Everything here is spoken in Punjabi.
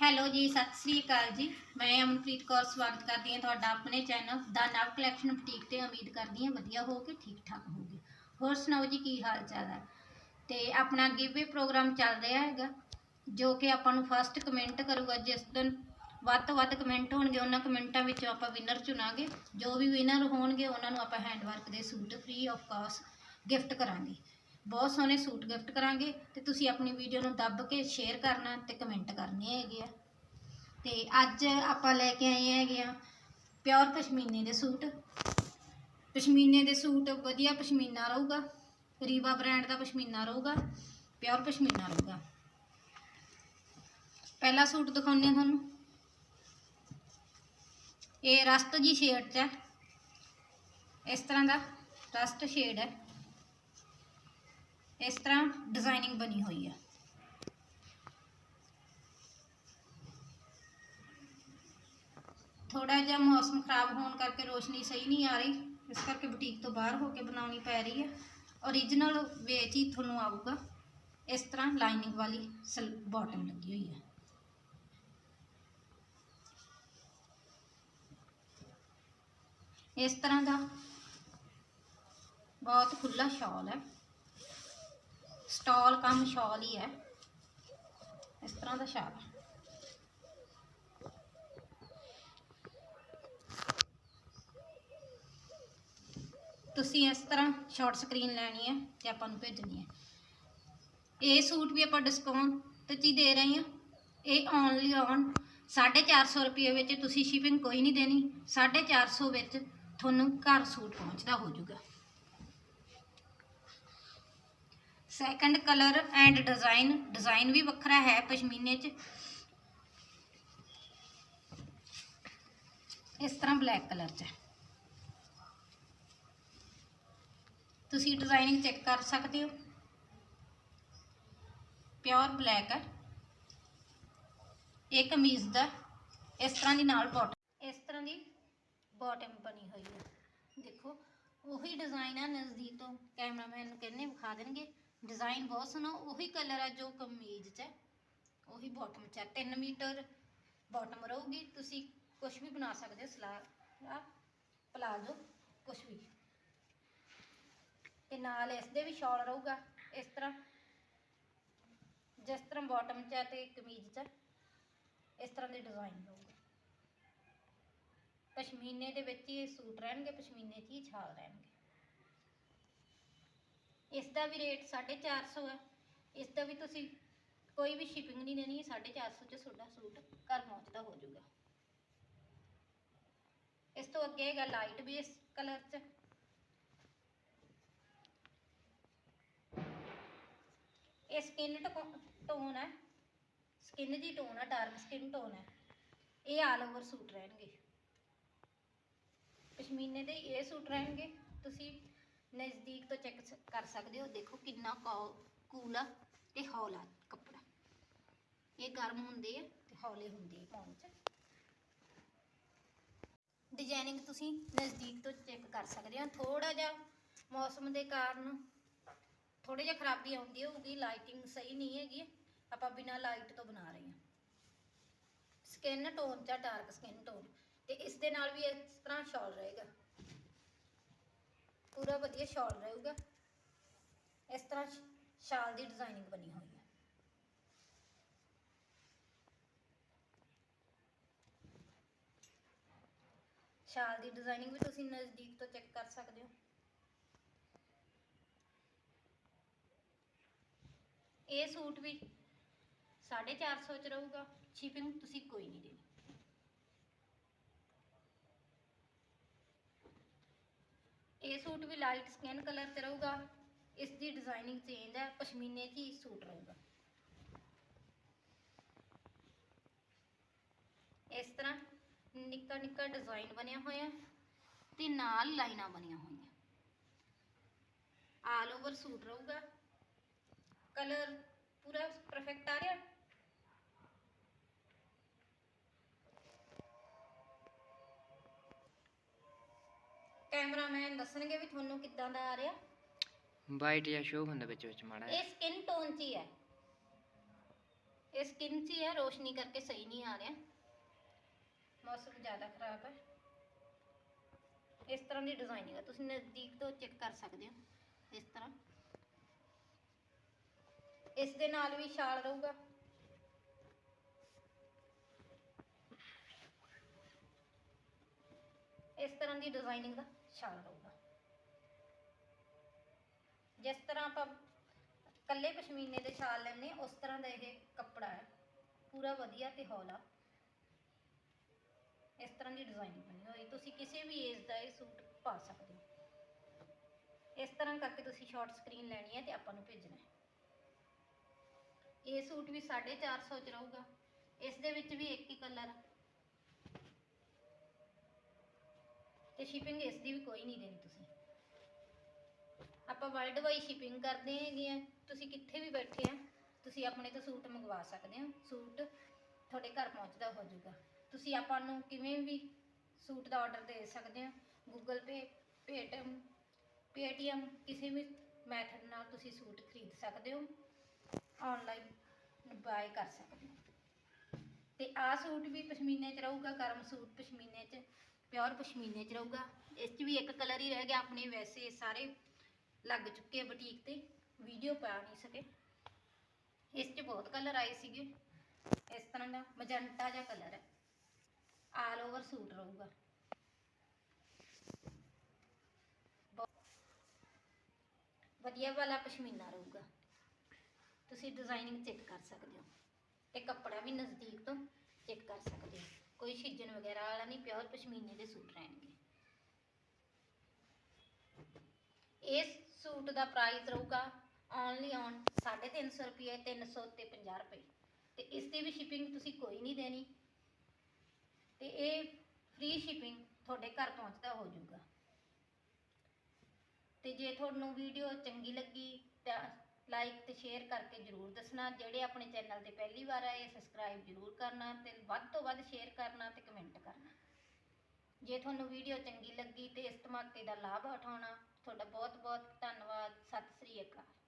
ਹੈਲੋ ਜੀ, ਸਤਿ ਸ੍ਰੀ ਅਕਾਲ ਜੀ। ਮੈਂ ਅਮਨਪ੍ਰੀਤ ਕੌਰ, ਸਵਾਗਤ ਕਰਦੀ ਹਾਂ ਤੁਹਾਡਾ ਆਪਣੇ ਚੈਨਲ ਦਾ ਨਵ ਕਲੈਕਸ਼ਨ ਬੁਟੀਕ ਤੇ ਉਮੀਦ ਕਰਦੀ ਹਾਂ ਵਧੀਆ ਹੋ ਕੇ ਠੀਕ ਠਾਕ ਹੋਗੇ ਹੋਰ ਸੁਣਾਓ ਜੀ, ਕੀ ਹਾਲ ਚਾਲ ਹੈ? ਤੇ ਆਪਣਾ ਗਿਵਵੇ ਪ੍ਰੋਗਰਾਮ ਚੱਲ ਰਿਹਾ ਹੈਗਾ, ਜੋ ਕਿ ਆਪਾਂ ਨੂੰ ਫਸਟ ਕਮੈਂਟ ਕਰੂਗਾ, ਜਿਸ ਦਿਨ ਵੱਧ ਤੋਂ ਵੱਧ ਕਮੈਂਟ ਹੋਣਗੇ, ਉਹਨਾਂ ਕਮੈਂਟਾਂ ਵਿੱਚੋਂ ਆਪਾਂ ਵਿਨਰ ਚੁਣਾਂਗੇ। ਜੋ ਵੀ ਵਿਨਰ ਹੋਣਗੇ, ਉਹਨਾਂ ਨੂੰ ਆਪਾਂ ਹੈਂਡਵਰਕ ਦੇ suit free of cost gift ਕਰਾਂਗੇ। ਬਹੁਤ ਸੋਹਣੇ ਸੂਟ ਗਿਫਟ ਕਰਾਂਗੇ ਤੇ ਤੁਸੀਂ ਆਪਣੀ ਵੀਡੀਓ ਨੂੰ ਦੱਬ ਕੇ ਸ਼ੇਅਰ ਕਰਨਾ ਤੇ ਕਮੈਂਟ ਕਰਨੇ ਹੈਗੇ ਆ। ਤੇ ਅੱਜ ਆਪਾਂ ਲੈ ਕੇ ਆਏ ਹੈਗੇ ਆ ਪਿਓਰ ਪਸ਼ਮੀਨੇ ਦੇ ਸੂਟ। ਪਸ਼ਮੀਨੇ ਦੇ ਸੂਟ ਵਧੀਆ ਪਸ਼ਮੀਨਾ ਰਹੂਗਾ, ਰੀਵਾ ਬ੍ਰਾਂਡ ਦਾ ਪਸ਼ਮੀਨਾ ਰਹੂਗਾ ਪਿਓਰ ਪਸ਼ਮੀਨਾ ਰਹੂਗਾ। ਪਹਿਲਾ ਸੂਟ ਦਿਖਾਉਂਦੇ ਹਾਂ ਤੁਹਾਨੂੰ। ਇਹ ਰਸਟ ਜੀ ਸ਼ੇਡ 'ਚ ਹੈ। ਇਸ ਤਰ੍ਹਾਂ ਦਾ ਰਸਟ ਸ਼ੇਡ ਹੈ। ਇਸ ਤਰ੍ਹਾਂ ਡਿਜ਼ਾਈਨਿੰਗ ਬਣੀ ਹੋਈ ਹੈ। ਥੋੜਾ ਜਿਹਾ ਮੌਸਮ ਖਰਾਬ ਹੋਣ ਕਰਕੇ ਰੋਸ਼ਨੀ ਸਹੀ ਨਹੀਂ ਆ ਰਹੀ, ਇਸ ਕਰਕੇ ਬੁਟੀਕ ਤੋਂ ਬਾਹਰ ਹੋ ਕੇ ਬਣਾਉਣੀ ਪੈ ਰਹੀ ਹੈ। origignal ਵੇਚ ਹੀ ਤੁਹਾਨੂੰ ਆਊਗਾ। ਇਸ ਤਰ੍ਹਾਂ ਲਾਈਨਿੰਗ ਵਾਲੀ ਬਾਟਮ ਲੱਗੀ ਹੋਈ ਹੈ। ਇਸ ਤਰ੍ਹਾਂ ਦਾ ਬਹੁਤ ਖੁੱਲਾ ਸ਼ਾਲ ਹੈ। ਸਟਾਲ ਕੰਮ ਸ਼ਾਲ ਹੀ ਹੈ। ਇਸ ਤਰ੍ਹਾਂ ਦਾ ਸ਼ਾਲ ਹੈ। ਤੁਸੀਂ ਇਸ ਤਰ੍ਹਾਂ ਸ਼ਾਰਟ ਸਕਰੀਨ ਲੈਣੀ ਹੈ ਤੇ ਆਪਾਂ ਨੂੰ ਭੇਜਣੀ ਹੈ। ਇਹ ਸੂਟ ਵੀ ਆਪਾਂ ਡਿਸਕਾਊਂਟ ਤੇ ਹੀ ਦੇ ਰਹੇ ਹਾਂ। ਇਹ ਓਨਲੀ ਔਨ 450 ਰੁਪਏ ਵਿੱਚ ਤੁਸੀਂ ਸ਼ਿਪਿੰਗ ਕੋਈ ਨਹੀਂ ਦੇਣੀ। 450 ਵਿੱਚ ਤੁਹਾਨੂੰ ਘਰ ਸੂਟ ਪਹੁੰਚਦਾ ਹੋ ਜਾਊਗਾ। Second colour and design design ਵੀ ਵੱਖਰਾ ਹੈ ਪਸ਼ਮੀਨੇ 'ਚ। ਇਸ ਤਰ੍ਹਾਂ ਬਲੈਕ ਕਲਰ 'ਚ ਤੁਸੀਂ ਡਿਜ਼ਾਈਨਿੰਗ ਚੈੱਕ ਕਰ ਸਕਦੇ ਹੋ। ਪਿਓਰ ਬਲੈਕ ਹੈ। ਇਹ ਕਮੀਜ਼ ਦਾ ਇਸ ਤਰ੍ਹਾਂ ਦੀ ਨਾਲ ਬਾਟਮ ਇਸ ਤਰ੍ਹਾਂ ਦੀ ਬਾਟਮ ਬਣੀ ਹੋਈ ਹੈ। ਦੇਖੋ, ਉਹੀ ਡਿਜ਼ਾਈਨ ਆ ਨਜ਼ਦੀਕ ਤੋਂ। ਕੈਮਰਾਮੈਨ ਨੂੰ ਕਹਿੰਨੇ ਵਿਖਾ ਦੇਣਗੇ। ਡਿਜ਼ਾਈਨ ਬਹੁਤ ਸੋਹਣਾ ਉਹੀ ਕਲਰ ਆ ਜੋ ਕਮੀਜ਼ 'ਚ ਹੈ। ਉਹੀ ਬਾਟਮ 'ਚ ਹੈ। 3 ਮੀਟਰ ਬਾਟਮ ਰਹੂਗੀ। ਤੁਸੀਂ ਕੁਝ ਵੀ ਬਣਾ ਸਕਦੇ ਹੋ ਸਲਾਹ ਪਲਾਜ਼ੋ ਕੁਝ ਵੀ। ਤੇ ਨਾਲ ਇਸ ਦੇ ਵੀ ਸ਼ਾਲ ਰਹੂਗਾ ਇਸ ਤਰ੍ਹਾਂ। ਜਿਸ ਤਰ੍ਹਾਂ ਬਾਟਮ 'ਚ ਹੈ ਤੇ ਕਮੀਜ਼ 'ਚ ਹੈ, ਇਸ ਤਰ੍ਹਾਂ ਦੇ ਡਿਜ਼ਾਈਨ ਰਹੂਗਾ। ਪਸ਼ਮੀਨੇ ਦੇ ਵਿੱਚ ਹੀ ਇਹ ਸੂਟ ਰਹਿਣਗੇ ਪਸ਼ਮੀਨੇ 'ਚ ਹੀ ਛਾਲ ਰਹਿਣਗੇ। ਇਸ ਦਾ ਵੀ ਰੇਟ 450 ਹੈ ਇਸ ਦਾ ਵੀ ਤੁਸੀਂ ਕੋਈ ਵੀ ਸ਼ਿਪਿੰਗ ਨਹੀਂ ਦੇਣੀ 450 ਚ ਤੁਹਾਡਾ ਸੂਟ ਘਰ ਪਹੁੰਚਦਾ ਹੋ ਜਾਊਗਾ। ਇਸ ਤੋਂ ਅੱਗੇ ਹੈਗਾ ਲਾਈਟ ਬੇਸ ਕਲਰ 'ਚ। ਇਹ ਸਕਿਨ ਟੋਨ ਹੈ ਸਕਿਨ ਦੀ ਟੋਨ ਹੈ ਡਾਰਕ ਸਕਿਨ ਟੋਨ ਹੈ ਇਹ ਆਲ ਓਵਰ ਸੂਟ ਰਹਿਣਗੇ। ਪਸ਼ਮੀਨੇ ਦੇ ਇਹ ਸੂਟ ਰਹਿਣਗੇ। ਤੁਸੀਂ ਨਜ਼ਦੀਕ ਤੋਂ ਚੈੱਕ ਕਰ ਸਕਦੇ ਹੋ। ਦੇਖੋ ਕਿੰਨਾ ਕੂਲ ਆ ਤੇ ਹੌਲਾ ਕੱਪੜਾ। ਇਹ ਗਰਮ ਹੁੰਦੇ ਆ ਤੇ ਹੌਲੇ ਹੁੰਦੇ ਆ ਪਾਉਣ ਚ। ਡਿਜ਼ਾਈਨਿੰਗ ਤੁਸੀਂ ਨਜ਼ਦੀਕ ਤੋਂ ਚੈੱਕ ਕਰ ਸਕਦੇ ਹੋ। ਥੋੜਾ ਜਿਹਾ ਮੌਸਮ ਦੇ ਕਾਰਨ ਥੋੜੀ ਜਿਹਾ ਖਰਾਬੀ ਆਉਂਦੀ ਹੋਊਗੀ। ਲਾਈਟਿੰਗ ਸਹੀ ਨਹੀਂ ਹੈਗੀ। ਆਪਾਂ ਬਿਨਾਂ ਲਾਈਟ ਤੋਂ ਬਣਾ ਰਹੇ ਹਾਂ। ਸਕਿਨ ਟੋਨ ਜਾਂ ਡਾਰਕ ਸਕਿਨ ਟੋਨ ਤੇ ਇਸ ਦੇ ਨਾਲ ਵੀ ਇਸ ਤਰ੍ਹਾਂ ਸ਼ਾਲ ਰਹੇਗਾ। ਪੂਰਾ ਵਧੀਆ ਸ਼ਾਲ ਰਹੂਗਾ। ਇਸ ਤਰ੍ਹਾਂ ਸ਼ਾਲ ਦੀ ਡਿਜ਼ਾਈਨਿੰਗ ਬਣੀ ਹੋਈ ਹੈ। ਸ਼ਾਲ ਦੀ ਡਿਜ਼ਾਈਨਿੰਗ ਵੀ ਤੁਸੀਂ ਨਜ਼ਦੀਕ ਤੋਂ ਚੈੱਕ ਕਰ ਸਕਦੇ ਹੋ। ਇਹ ਸੂਟ ਵੀ 450 ਚ ਰਹੂਗਾ। ਸ਼ਿਪਿੰਗ ਤੁਸੀਂ ਕੋਈ ਨਹੀਂ ਦੇਣੀ। ਇਹ ਸੂਟ ਵੀ ਲਾਈਟ ਸਕਿਨ ਕਲਰ ਤੇ ਰਹੂਗਾ। ਇਸ ਦੀ ਡਿਜ਼ਾਈਨਿੰਗ ਚੇਂਜ ਹੈ, ਪਸ਼ਮੀਨੇ 'ਚ ਹੀ ਸੂਟ ਰਹੂਗਾ। ਇਸ ਤਰ੍ਹਾਂ ਨਿੱਕਾ ਨਿੱਕਾ ਡਿਜ਼ਾਈਨ ਬਣਿਆ ਹੋਇਆ ਤੇ ਨਾਲ ਲਾਈਨਾਂ ਬਣੀਆਂ ਹੋਈਆਂ। ਆਲ ਓਵਰ ਸੂਟ ਰਹੂਗਾ। ਕਲਰ ਪੂਰਾ ਪਰਫੈਕਟ ਆ ਰਿਹਾ। ਕੈਮਰਾਮੈਨ ਦੱਸਣਗੇ ਵੀ ਤੁਹਾਨੂੰ ਕਿੱਦਾਂ ਦਾ ਆ ਰਿਹਾ। ਵਾਈਟ ਜਾਂ ਸ਼ੋ ਹੁੰਦਾ ਵਿੱਚ ਵਿੱਚ ਮਾੜਾ। ਇਹ ਸਕਿਨ ਟੋਨ 'ਚ ਹੀ ਹੈ। ਇਹ ਸਕਿਨ 'ਚ ਹੀ ਹੈ ਰੋਸ਼ਨੀ ਕਰਕੇ ਸਹੀ ਨਹੀਂ ਆ ਰਿਹਾ। ਮੌਸਮ ਜ਼ਿਆਦਾ ਖਰਾਬ ਹੈ। ਇਸ ਤਰ੍ਹਾਂ ਦੀ ਡਿਜ਼ਾਈਨਿੰਗ ਹੈ ਤੁਸੀਂ ਨਜ਼ਦੀਕ ਤੋਂ ਚੈੱਕ ਕਰ ਸਕਦੇ ਹੋ। ਇਸ ਤਰ੍ਹਾਂ। ਇਸ ਦੇ ਨਾਲ ਵੀ ਛਾਲ ਰਹੂਗਾ। ਇਸ ਤਰ੍ਹਾਂ ਦੀ ਡਿਜ਼ਾਈਨਿੰਗ ਦਾ ਛਾਲ ਰਹੂਗਾ। ਜਿਸ ਤਰ੍ਹਾਂ ਆਪਾਂ ਕੱਲੇ ਪਸ਼ਮੀਨੇ ਦੇ ਛਾਲ ਲੈਣੇ ਉਸ ਤਰ੍ਹਾਂ ਦਾ ਇਹ ਕੱਪੜਾ ਹੈ। ਪੂਰਾ ਵਧੀਆ ਤੇ ਹੌਲਾ। ਇਸ ਤਰ੍ਹਾਂ ਦੀ ਡਿਜ਼ਾਈਨਿੰਗ ਬਣੀ ਹੋਈ। ਤੁਸੀਂ ਕਿਸੇ ਵੀ ਏਜ ਦਾ ਇਹ ਸੂਟ ਪਾ ਸਕਦੇ ਹੋ। ਇਸ ਤਰ੍ਹਾਂ ਕਰਕੇ ਤੁਸੀਂ ਸ਼ਾਰਟ ਸਕਰੀਨ ਲੈਣੀ ਹੈ ਤੇ ਆਪਾਂ ਨੂੰ ਭੇਜਣਾ ਹੈ। ਇਹ ਸੂਟ ਵੀ 450 ਚ ਰਹੂਗਾ। ਇਸ ਦੇ ਵਿੱਚ ਵੀ ਇੱਕ ਹੀ ਕਲਰ ਤੇ ਸ਼ਿਪਿੰਗ ਇਸ ਦੀ ਵੀ ਕੋਈ ਨਹੀਂ ਦੇਣੀ ਤੁਸੀਂ। ਆਪਾਂ ਵਰਲਡ ਵਾਈਡ ਸ਼ਿਪਿੰਗ ਕਰਦੇ ਹੈਗੇ ਆ। ਤੁਸੀਂ ਕਿੱਥੇ ਵੀ ਬੈਠੇ ਆ, ਤੁਸੀਂ ਆਪਣੇ ਤੋਂ ਸੂਟ ਮੰਗਵਾ ਸਕਦੇ ਹੋ। ਸੂਟ ਤੁਹਾਡੇ ਘਰ ਪਹੁੰਚਦਾ ਹੋ ਜਾਊਗਾ। ਤੁਸੀਂ ਆਪਾਂ ਨੂੰ ਕਿਵੇਂ ਵੀ ਸੂਟ ਦਾ ਆਰਡਰ ਦੇ ਸਕਦੇ ਹੋ। ਗੂਗਲ ਪੇ ਪੇਟੀਐਮ ਪੇਟੀਐਮ ਕਿਸੇ ਵੀ ਮੈਥਡ ਨਾਲ ਤੁਸੀਂ ਸੂਟ ਖਰੀਦ ਸਕਦੇ ਹੋ। ਆਨਲਾਈਨ ਬਾਏ ਕਰ ਸਕਦੇ ਹੋ। ਤੇ ਆਹ ਸੂਟ ਵੀ ਪਸ਼ਮੀਨੇ 'ਚ ਰਹੂਗਾ, ਗਰਮ ਸੂਟ ਪਸ਼ਮੀਨੇ 'ਚ। ਪਿਓਰ ਪਸ਼ਮੀਨੇ 'ਚ ਰਹੂਗਾ। ਇਸ 'ਚ ਵੀ ਇੱਕ ਕਲਰ ਹੀ ਰਹਿ ਗਿਆ, ਆਪਣੇ ਵੈਸੇ ਸਾਰੇ ਲੱਗ ਚੁੱਕੇ ਬੁਟੀਕ ਤੇ। ਵੀਡੀਓ ਪਾ ਨਹੀਂ ਸਕੇ। ਇਸ 'ਚ ਬਹੁਤ ਕਲਰ ਆਏ ਸੀਗੇ। ਇਸ ਤਰ੍ਹਾਂ ਦਾ ਮਜੰਟਾ ਜਿਹਾ ਕਲਰ ਹੈ। ਆਲ ਓਵਰ ਸੂਟ ਰਹੂਗਾ। ਬਹੁਤ ਵਧੀਆ ਵਾਲਾ ਪਸ਼ਮੀਨਾ ਰਹੂਗਾ। ਤੁਸੀਂ ਡਿਜ਼ਾਈਨਿੰਗ ਚੈੱਕ ਕਰ ਸਕਦੇ ਹੋ। ਤੇ ਕੱਪੜਾ ਵੀ ਨਜ਼ਦੀਕ ਤੋਂ ਕੋਈ ਛਿੱਜਣ ਵਗੈਰਾ ਵਾਲਾ ਨਹੀਂ, ਪਿਓਰ ਪਸ਼ਮੀਨੇ ਦੇ ਸੂਟ ਰਹਿਣਗੇ। ਇਸ ਸੂਟ ਦਾ ਪ੍ਰਾਈਸ ਰਹੂਗਾ ਓਨਲੀ ਔਨ 350 ਰੁਪਏ 300 ਤੇ 50 ਰੁਪਏ। ਤੇ ਇਸ ਦੀ ਵੀ ਸ਼ਿਪਿੰਗ ਤੁਸੀਂ ਕੋਈ ਨਹੀਂ ਦੇਣੀ। ਤੇ ਇਹ ਫ੍ਰੀ ਸ਼ਿਪਿੰਗ ਤੁਹਾਡੇ ਘਰ ਪਹੁੰਚਦਾ ਹੋ ਜਾਊਗਾ। ਤੇ ਜੇ ਤੁਹਾਨੂੰ ਵੀਡੀਓ ਚੰਗੀ ਲੱਗੀ ਤਾਂ ਲਾਈਕ ਤੇ ਸ਼ੇਅਰ ਕਰਕੇ ਜਰੂਰ ਦੱਸਣਾ। ਜਿਹੜੇ ਆਪਣੇ ਚੈਨਲ ਤੇ ਪਹਿਲੀ ਵਾਰ ਆਏ ਸਬਸਕ੍ਰਾਈਬ ਜਰੂਰ ਕਰਨਾ ਤੇ ਵੱਧ ਤੋਂ ਵੱਧ ਸ਼ੇਅਰ ਕਰਨਾ ਤੇ ਕਮੈਂਟ ਕਰਨਾ। ਜੇ ਤੁਹਾਨੂੰ ਵੀਡੀਓ ਚੰਗੀ ਲੱਗੀ ਤੇ ਇਸ ਧਮਾਕੇ ਦਾ ਲਾਭ ਉਠਾਉਣਾ, ਤੁਹਾਡਾ ਬਹੁਤ ਬਹੁਤ ਧੰਨਵਾਦ। ਸਤਿ ਸ੍ਰੀ ਅਕਾਲ।